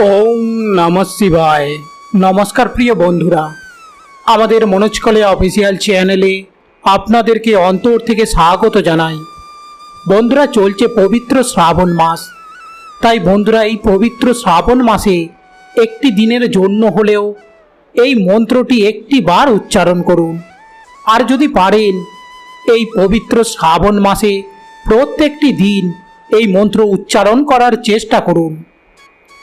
ওম নম শিবায়। নমস্কার প্রিয় বন্ধুরা। আমাদের মনোজকলে অফিসিয়াল চ্যানেলে আপনাদেরকে অন্তর থেকে স্বাগত জানাই। বন্ধুরা, চলছে পবিত্র শ্রাবণ মাস। তাই বন্ধুরা, এই পবিত্র শ্রাবণ মাসে একটি দিনের জন্য হলেও এই মন্ত্রটি একটি বার উচ্চারণ করুন। আর যদি পারেন, এই পবিত্র শ্রাবণ মাসে প্রত্যেকটি দিন এই মন্ত্র উচ্চারণ করার চেষ্টা করুন।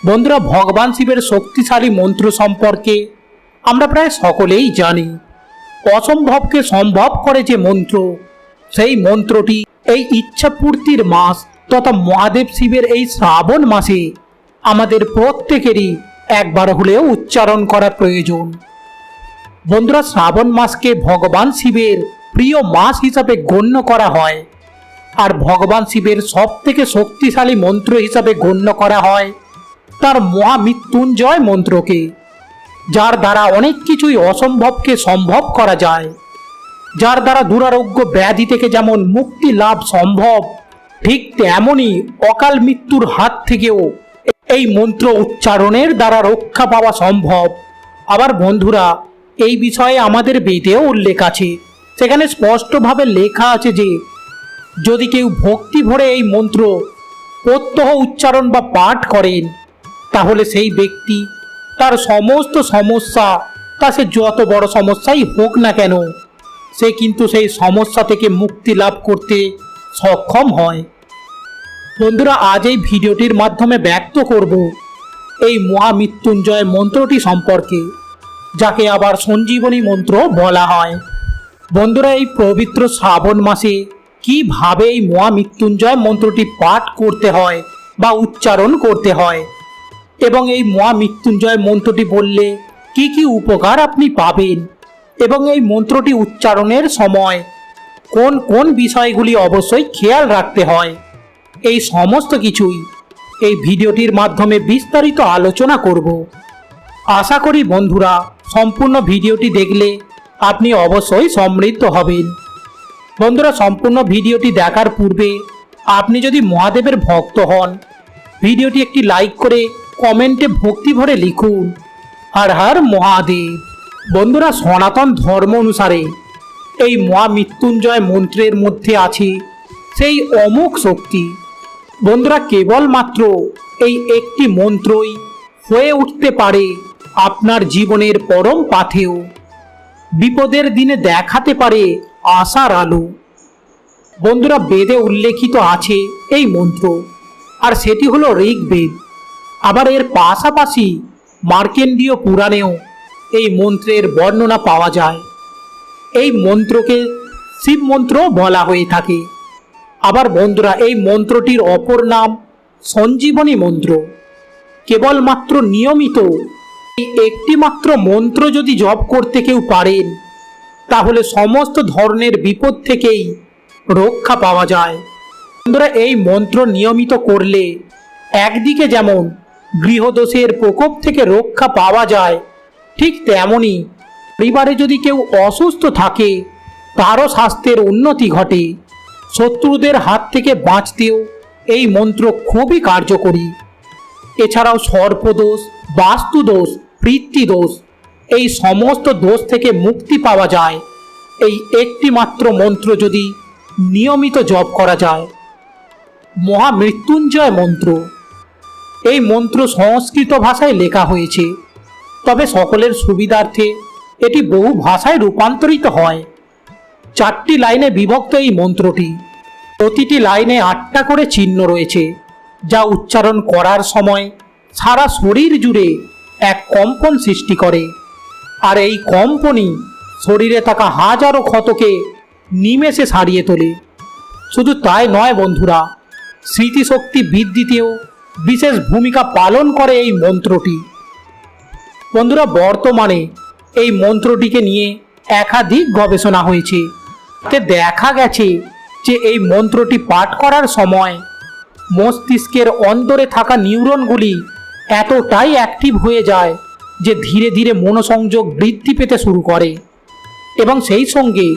বন্ধুরা, ভগবান শিবের শক্তিশালী মন্ত্র সম্পর্কে আমরা প্রায় সকলেই জানি। অসম্ভবকে সম্ভব করে যে মন্ত্র, সেই মন্ত্রটি এই ইচ্ছাপূর্তির মাস তথা মহাদেব শিবের এই শ্রাবণ মাসে আমাদের প্রত্যেকেরই একবার হলেও উচ্চারণ করা প্রয়োজন। বন্ধুরা, শ্রাবণ মাসকে ভগবান শিবের প্রিয় মাস হিসাবে গণ্য করা হয় আর ভগবান শিবের সব থেকে শক্তিশালী মন্ত্র হিসাবে গণ্য করা হয় তার মহামৃত্যুঞ্জয় মন্ত্রকে, যার দ্বারা অনেক কিছুই অসম্ভবকে সম্ভব করা যায়, যার দ্বারা দুরারোগ্য ব্যাধি থেকে যেমন মুক্তি লাভ সম্ভব, ঠিক তেমনই অকাল মৃত্যুর হাত থেকেও এই মন্ত্র উচ্চারণের দ্বারা রক্ষা পাওয়া সম্ভব। আবার বন্ধুরা, এই বিষয়ে আমাদের বেদেও উল্লেখ আছে। সেখানে স্পষ্টভাবে লেখা আছে যে, যদি কেউ ভক্তি ভরে এই মন্ত্র প্রত্যহ উচ্চারণ বা পাঠ করেন তাহলে সেই ব্যক্তি, তার সমস্ত সমস্যা, তা সে যত বড় সমস্যাই হোক না কেন, সে কিন্তু সেই সমস্যা থেকে মুক্তি লাভ করতে সক্ষম হয়। বন্ধুরা, আজ এই ভিডিওটির মাধ্যমে ব্যক্ত করব এই মহামৃত্যুঞ্জয় মন্ত্রটি সম্পর্কে, যাকে আবার সঞ্জীবনী মন্ত্র বলা হয়। বন্ধুরা, এই পবিত্র শ্রাবণ মাসে কীভাবে এই মহামৃত্যুঞ্জয় মন্ত্রটি পাঠ করতে হয় বা উচ্চারণ করতে হয় এবং এই মহা মৃত্যুঞ্জয় মন্ত্রটি বললে, কি কি উপকার আপনি পাবেন? এবং এই মন্ত্রটি উচ্চারণের সময় কোন কোন বিষয়গুলি অবশ্যই খেয়াল রাখতে হয়। এই সমস্ত কিছুই এই ভিডিওটির মাধ্যমে বিস্তারিত আলোচনা করব। আশা করি বন্ধুরা, সম্পূর্ণ ভিডিওটি দেখলে আপনি অবশ্যই সমৃদ্ধ হবেন। বন্ধুরা, সম্পূর্ণ ভিডিওটি দেখার পূর্বে আপনি যদি মহাদেবের ভক্ত হন, ভিডিওটি একটি লাইক করে কমেন্টে ভক্তি ভরে লিখুন। হর হর মহাদেব। বন্ধুরা, সনাতন ধর্ম অনুসারে এই মহামৃত্যুঞ্জয় মন্ত্রের মধ্যে আছে সেই অমুক শক্তি। বন্ধুরা, কেবলমাত্র এই একটি মন্ত্রই হয়ে উঠতে পারে আপনার জীবনের পরম পাথেও বিপদের দিনে দেখাতে পারে আশার আলো। বন্ধুরা, বেদে উল্লেখিত আছে এই মন্ত্র। আর সেটি হলো ঋগ্বেদ। আবার এর পাশাপাশি মার্কেন্ডীয় পুরাণেও এই মন্ত্রের বর্ণনা পাওয়া যায়। এই মন্ত্রকে শিব মন্ত্র বলা হয়ে থাকে। আবার বন্ধুরা, এই মন্ত্রটির অপর নাম সঞ্জীবনী মন্ত্র। কেবলমাত্র নিয়মিত এই একটি মাত্র মন্ত্র যদি জপ করতে কেউ পারেন, তাহলে সমস্ত ধরনের বিপদ থেকেই রক্ষা পাওয়া যায়। বন্ধুরা, এই মন্ত্র নিয়মিত করলে একদিকে যেমন গৃহদোষের প্রকোপ থেকে রক্ষা পাওয়া যায়। ঠিক তেমনই পরিবারে যদি কেউ অসুস্থ থাকে, তারও স্বাস্থ্যের উন্নতি ঘটে। শত্রুদের হাত থেকে বাঁচতেও এই মন্ত্র খুবই কার্যকরী। এছাড়াও সর্পদোষ, বাস্তুদোষ দোষ এই সমস্ত দোষ থেকে মুক্তি পাওয়া যায়। এই একটি মাত্র মন্ত্র যদি নিয়মিত জপ করা যায়। মহামৃত্যুঞ্জয় মন্ত্র। এই মন্ত্র সংস্কৃত ভাষায় লেখা হয়েছে। তবে সকলের সুবিধার্থে এটি বহু ভাষায় রূপান্তরিত হয়। চারটি লাইনে বিভক্ত এই মন্ত্রটি। প্রতিটি লাইনে আটটা করে চিহ্ন রয়েছে, যা উচ্চারণ করার সময় সারা শরীর জুড়ে এক কম্পন সৃষ্টি করে। আর এই কম্পনই শরীরে থাকা হাজারো ক্ষতকে নিমেষে সারিয়ে তোলে। শুধু তাই নয় বন্ধুরা, স্মৃতিশক্তি বৃদ্ধিতেও বিশেষ ভূমিকা পালন করে এই মন্ত্রটি। বন্ধুরা, বর্তমানে এই মন্ত্রটিকে নিয়ে একাধিক গবেষণা হয়েছে। তে দেখা গেছে যে এই মন্ত্রটি পাঠ করার সময় মস্তিষ্কের অন্তরে থাকা নিউরনগুলি এতটাই অ্যাক্টিভ হয়ে যায় যে ধীরে ধীরে মনোসংযোগ বৃদ্ধি পেতে শুরু করে এবং সেই সঙ্গে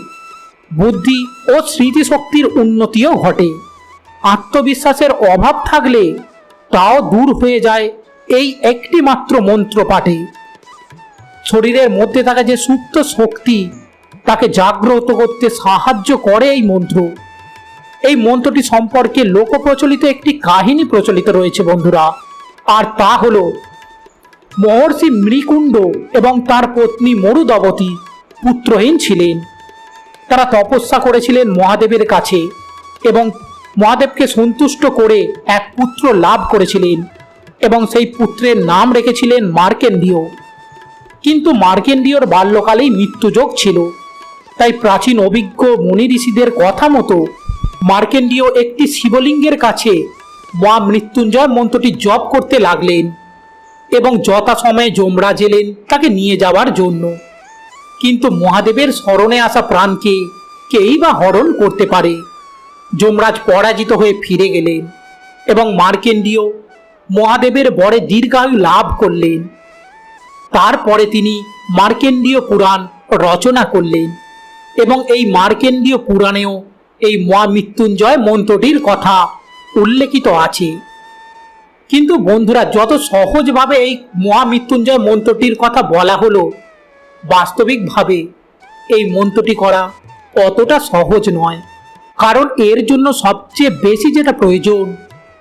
বুদ্ধি ও স্মৃতিশক্তির উন্নতিও ঘটে। আত্মবিশ্বাসের অভাব থাকলে তাও দূর হয়ে যায় এই একটি মাত্র মন্ত্র পাঠে শরীরের মধ্যে থাকা যে সুপ্ত শক্তি, তাকে জাগ্রত করতে সাহায্য করে এই মন্ত্র। এই মন্ত্রটি সম্পর্কে লোকপ্রচলিত একটি কাহিনী প্রচলিত রয়েছে বন্ধুরা। আর তা হল, মহর্ষি মৃকুণ্ড এবং তার পত্নী মরুদবতী পুত্রহীন ছিলেন। তারা তপস্যা করেছিলেন মহাদেবের কাছে এবং মহাদেবকে সন্তুষ্ট করে এক পুত্র লাভ করেছিলেন এবং সেই পুত্রের নাম রেখেছিলেন মার্কেন্ডীয়। কিন্তু মার্কেন্ডীয়র বাল্যকালেই মৃত্যুযোগ ছিল। তাই প্রাচীন অভিজ্ঞ মুনি ঋষিদের কথা মতো মার্কেন্ডীয় একটি শিবলিঙ্গের কাছে মা মৃত্যুঞ্জয় মন্ত্রটি জপ করতে লাগলেন এবং যথাসময়ে যমরাজ এলেন তাকে নিয়ে যাওয়ার জন্য। কিন্তু মহাদেবের স্মরণে আসা প্রাণকে কেই বা হরণ করতে পারে? যমরাজ পরাজিত হয়ে ফিরে গেলেন এবং মার্কেন্ডীয় মহাদেবের বরে দীর্ঘায়ু লাভ করলেন। তারপরে তিনি মার্কেন্ডীয় পুরাণ রচনা করলেন এবং এই মার্কেন্ডীয় পুরাণেও এই মহামৃত্যুঞ্জয় মন্ত্রটির কথা উল্লেখিত আছে। কিন্তু বন্ধুরা, যত সহজভাবে এই মহামৃত্যুঞ্জয় মন্ত্রটির কথা বলা হলো, বাস্তবিকভাবে এই মন্ত্রটি করা অতটা সহজ নয়। কারণ এর জন্য সবচেয়ে বেশি যেটা প্রয়োজন,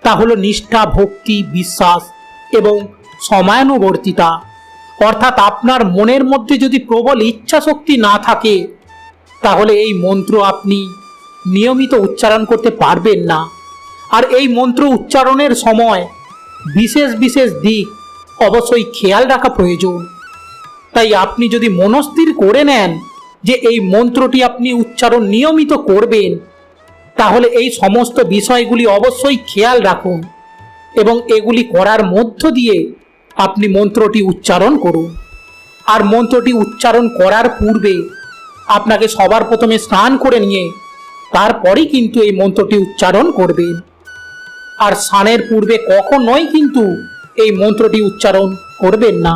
তা হলো নিষ্ঠা, ভক্তি, বিশ্বাস এবং সময়ানুবর্তিতা। অর্থাৎ আপনার মনের মধ্যে যদি প্রবল ইচ্ছা শক্তি না থাকে, তাহলে এই মন্ত্র আপনি নিয়মিত উচ্চারণ করতে পারবেন না। আর এই মন্ত্র উচ্চারণের সময় বিশেষ বিশেষ দিক অবশ্যই খেয়াল রাখা প্রয়োজন। তাই আপনি যদি মনস্থির করে নেন যে এই মন্ত্রটি আপনি উচ্চারণ নিয়মিত করবেন তাহলে এই সমস্ত বিষয়গুলি অবশ্যই খেয়াল রাখুন এবং এগুলি করার মধ্য দিয়ে আপনি মন্ত্রটি উচ্চারণ করুন। আর মন্ত্রটি উচ্চারণ করার পূর্বে আপনাকে সবার প্রথমে স্নান করে নিয়ে তারপরেই কিন্তু এই মন্ত্রটি উচ্চারণ করবেন। আর স্নানের পূর্বে কখনোই কিন্তু এই মন্ত্রটি উচ্চারণ করবেন না।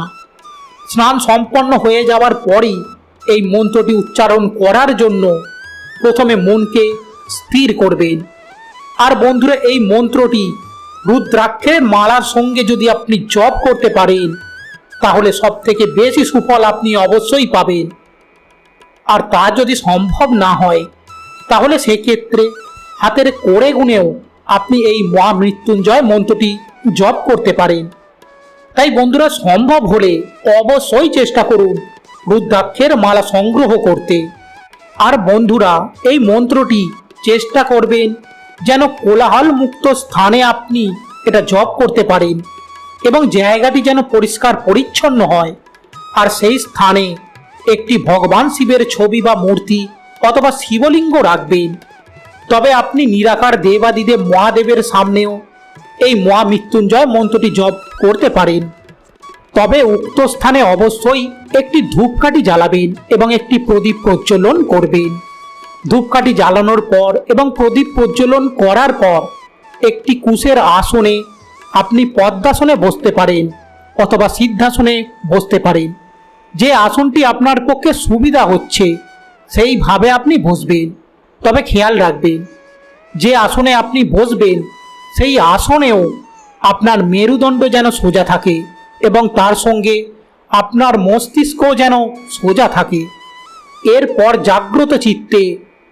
স্নান সম্পন্ন হয়ে যাওয়ার পরই এই মন্ত্রটি উচ্চারণ করার জন্য প্রথমে মনকে স্থির করবেন আর বন্ধুরা, এই মন্ত্রটি রুদ্রাক্ষের মালার সঙ্গে যদি আপনি জপ করতে পারেন, তাহলে সব থেকে বেশি সুফল আপনি অবশ্যই পাবেন। আর তা যদি সম্ভব না হয়, তাহলে সেক্ষেত্রে হাতের করে গুনেও আপনি এই মহামৃত্যুঞ্জয় মন্ত্রটি জপ করতে পারেন। তাই বন্ধুরা, সম্ভব হলে অবশ্যই চেষ্টা করুন রুদ্রাক্ষের মালা সংগ্রহ করতে। আর বন্ধুরা, এই মন্ত্রটি চেষ্টা করবেন যেন কোলাহল মুক্ত স্থানে আপনি এটা জপ করতে পারেন এবং জায়গাটি যেন পরিষ্কার পরিচ্ছন্ন হয়। আর সেই স্থানে একটি ভগবান শিবের ছবি বা মূর্তি অথবা শিবলিঙ্গ রাখবেন। তবে আপনি নিরাকার দেবাদিদেব মহাদেবের সামনেও এই মহামৃত্যুঞ্জয় মন্ত্রটি জপ করতে পারেন। তবে উক্ত স্থানে অবশ্যই একটি ধূপকাঠি জ্বালাবেন এবং একটি প্রদীপ প্রজ্বলন করবেন। ধূপকাঠি জ্বালানোর পর এবং প্রদীপ প্রজ্বলন করার পর একটি কুশের আসনে আপনি পদ্মাসনে বসতে পারেন অথবা সিদ্ধাসনে বসতে পারেন। যে আসনটি আপনার পক্ষে সুবিধা হচ্ছে, সেইভাবে আপনি বসবেন। তবে খেয়াল রাখবেন, যে আসনে আপনি বসবেন, সেই আসনেও আপনার মেরুদণ্ড যেন সোজা থাকে এবং তার সঙ্গে আপনার মস্তিষ্কও যেন সোজা থাকে। এরপর জাগ্রত চিত্তে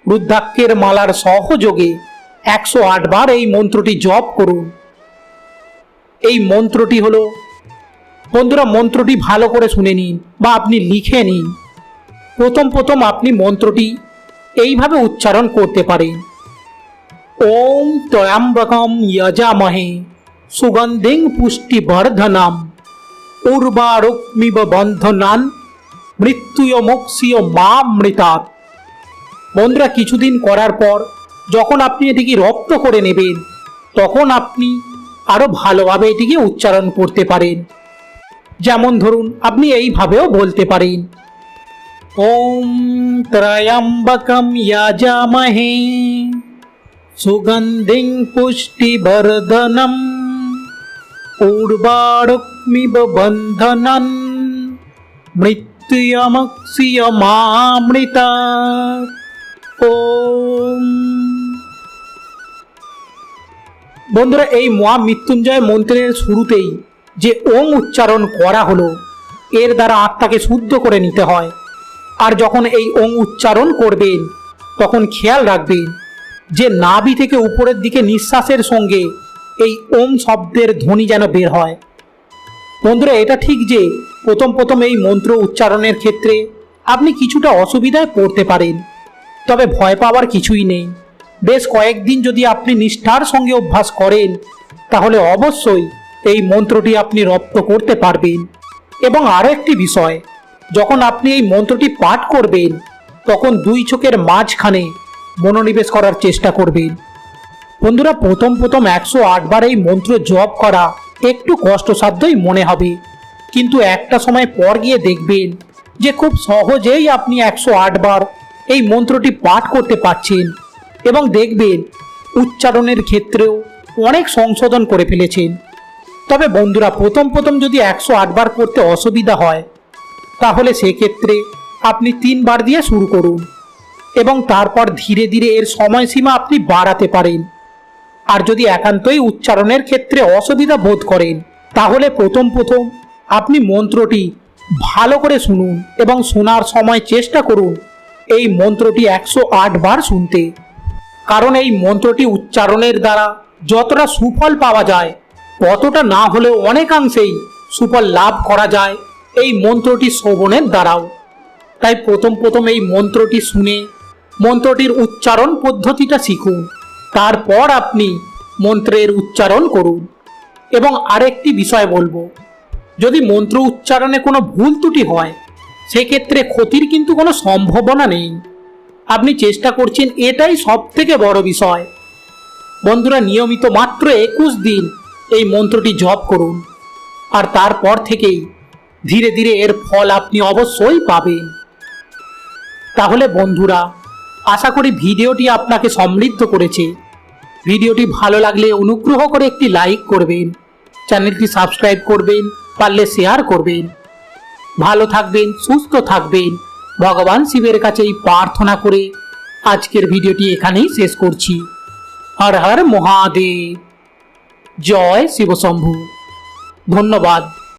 রুদ্রাক্ষের মালার সহযোগে একশো বার এই মন্ত্রটি জপ করুন। এই মন্ত্রটি হলো, বন্ধুরা, মন্ত্রটি ভালো করে শুনে নিন বা আপনি লিখে নিন। প্রথম প্রথম আপনি মন্ত্রটি এইভাবে উচ্চারণ করতে পারেন। ওম ত্রয়াম্বকম যজামহে সুগন্ধিং পুষ্টিবর্ধনম উর্বারুক্মিব বন্ধনান মৃত্যুয় মোক্ষীয় মা মৃতাৎ বন্ধুরা, কিছুদিন করার পর যখন আপনি এটিকে রপ্ত করে নেবেন, তখন আপনি আরও ভালোভাবে এটিকে উচ্চারণ করতে পারেন। যেমন ধরুন, আপনি এইভাবেও বলতে পারেন, ওম ত্রয়ম্বকম ইয়াজামহে সুগন্ধিং পুষ্টিবর্ধনম উর্বারুক্মিব বন্ধনন মৃত্যুয়মক্ষিয় মামৃতা বন্ধুরা, এই মহা মৃত্যুঞ্জয় মন্ত্রের শুরুতেই যে ওম উচ্চারণ করা হলো, এর দ্বারা আত্মাকে শুদ্ধ করে নিতে হয়। আর যখন এই ওম উচ্চারণ করবেন, তখন খেয়াল রাখবেন যে নাভি থেকে উপরের দিকে নিঃশ্বাসের সঙ্গে এই ওম শব্দের ধ্বনি যেন বের হয়। বন্ধুরা, এটা ঠিক যে প্রথম প্রথম এই মন্ত্র উচ্চারণের ক্ষেত্রে আপনি কিছুটা অসুবিধায় পড়তে পারেন। তবে ভয় পাওয়ার কিছুই নেই। বেশ কয়েকদিন যদি আপনি নিষ্ঠার সঙ্গে অভ্যাস করেন, তাহলে অবশ্যই এই মন্ত্রটি আপনি রপ্ত করতে পারবেন। এবং আরও একটি বিষয়, যখন আপনি এই মন্ত্রটি পাঠ করবেন, তখন দুই চোখের মাঝখানে মনোনিবেশ করার চেষ্টা করবেন। বন্ধুরা, প্রথম প্রথম একশো আটবার এই মন্ত্র জপ করা একটু কষ্টসাধ্যই মনে হবে। কিন্তু একটা সময় পর গিয়ে দেখবেন যে খুব সহজেই আপনি একশো বার এই মন্ত্রটি পাঠ করতে পারছেন এবং দেখবেন উচ্চারণের ক্ষেত্রেও অনেক সংশোধন করে ফেলেছেন। তবে বন্ধুরা, প্রথম প্রথম যদি একশো আটবার করতে অসুবিধা হয়, তাহলে সেক্ষেত্রে আপনি তিনবার দিয়ে শুরু করুন এবং তারপর ধীরে ধীরে এর সময়সীমা আপনি বাড়াতে পারেন। আর যদি একান্তই উচ্চারণের ক্ষেত্রে অসুবিধা বোধ করেন, তাহলে প্রথম প্রথম আপনি মন্ত্রটি ভালো করে শুনুন এবং শোনার সময় চেষ্টা করুন। এই মন্ত্রটি একশো আট বার শুনতে। কারণ এই মন্ত্রটি উচ্চারণের দ্বারা যতটা সুফল পাওয়া যায়, ততটা না হলেও অনেকাংশেই সুফল লাভ করা যায় এই মন্ত্রটি শ্রবণের দ্বারাও। তাই প্রথম প্রথম এই মন্ত্রটি শুনে মন্ত্রটির উচ্চারণ পদ্ধতিটা শিখুন। তারপর আপনি মন্ত্রের উচ্চারণ করুন। এবং আরেকটি বিষয় বলব, যদি মন্ত্র উচ্চারণে কোনো ভুল ত্রুটি হয় সেক্ষেত্রে ক্ষতির কিন্তু কোনো সম্ভাবনা নেই। আপনি চেষ্টা করছেন এটাই সব থেকে বড় বিষয়। বন্ধুরা, নিয়মিত মাত্র একুশ দিন এই মন্ত্রটি জপ করুন। আর তারপর থেকেই ধীরে ধীরে এর ফল আপনি অবশ্যই পাবেন। তাহলে বন্ধুরা, আশা করি ভিডিওটি আপনাকে সমৃদ্ধ করেছে। ভিডিওটি ভালো লাগলে অনুগ্রহ করে একটি লাইক করবেন, চ্যানেলটি সাবস্ক্রাইব করবেন, পারলে শেয়ার করবেন। ভালো থাকবেন, সুস্থ থাকবেন। ভগবান শিবের কাছে এই প্রার্থনা করে আজকের ভিডিওটি এখানেই শেষ করছি। হর হর মহাদেব। জয় শিবশম্ভু। ধন্যবাদ।